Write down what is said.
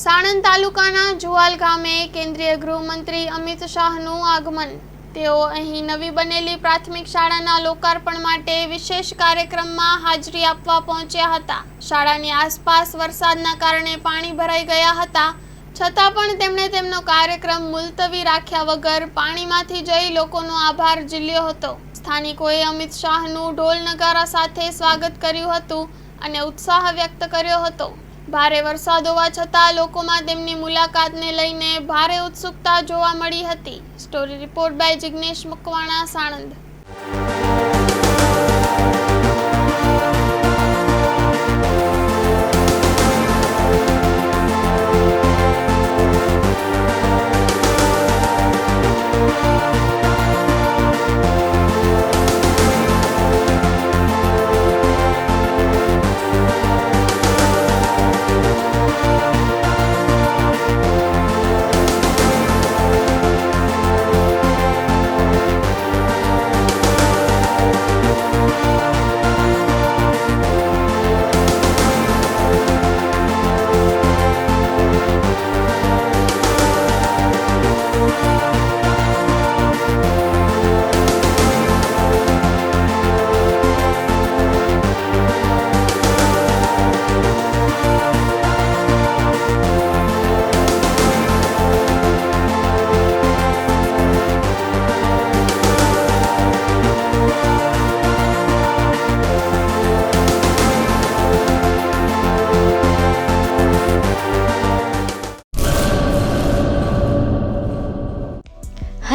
સાણંદ તાલુકાના જુવાલ ગામે કેન્દ્રીય ગૃહમંત્રી અમિત શાહનું આગમન. તેઓ અહીં નવી બનેલી પ્રાથમિક શાળાના લોકાર્પણ માટે વિશેષ કાર્યક્રમમાં હાજરી આપવા પહોંચ્યા હતા. શાળાની આસપાસ વરસાદના કારણે પાણી ભરાઈ ગયા હતા. છતાં પણ તેમણે તેમનો કાર્યક્રમ મુલતવી રાખ્યા વગર પાણીમાંથી જઈ લોકોનો આભાર ઝીલ્યો હતો. સ્થાનિકોએ અમિત શાહનું ઢોલ નગારા સાથે સ્વાગત કર્યું હતું અને ઉત્સાહ વ્યક્ત કર્યો હતો. ભારે વરસાદ હોવા છતાં લોકોમાં તેમની મુલાકાતને લઈને ભારે ઉત્સુકતા જોવા મળી હતી. Story report by Jignesh Makwana, Sanand.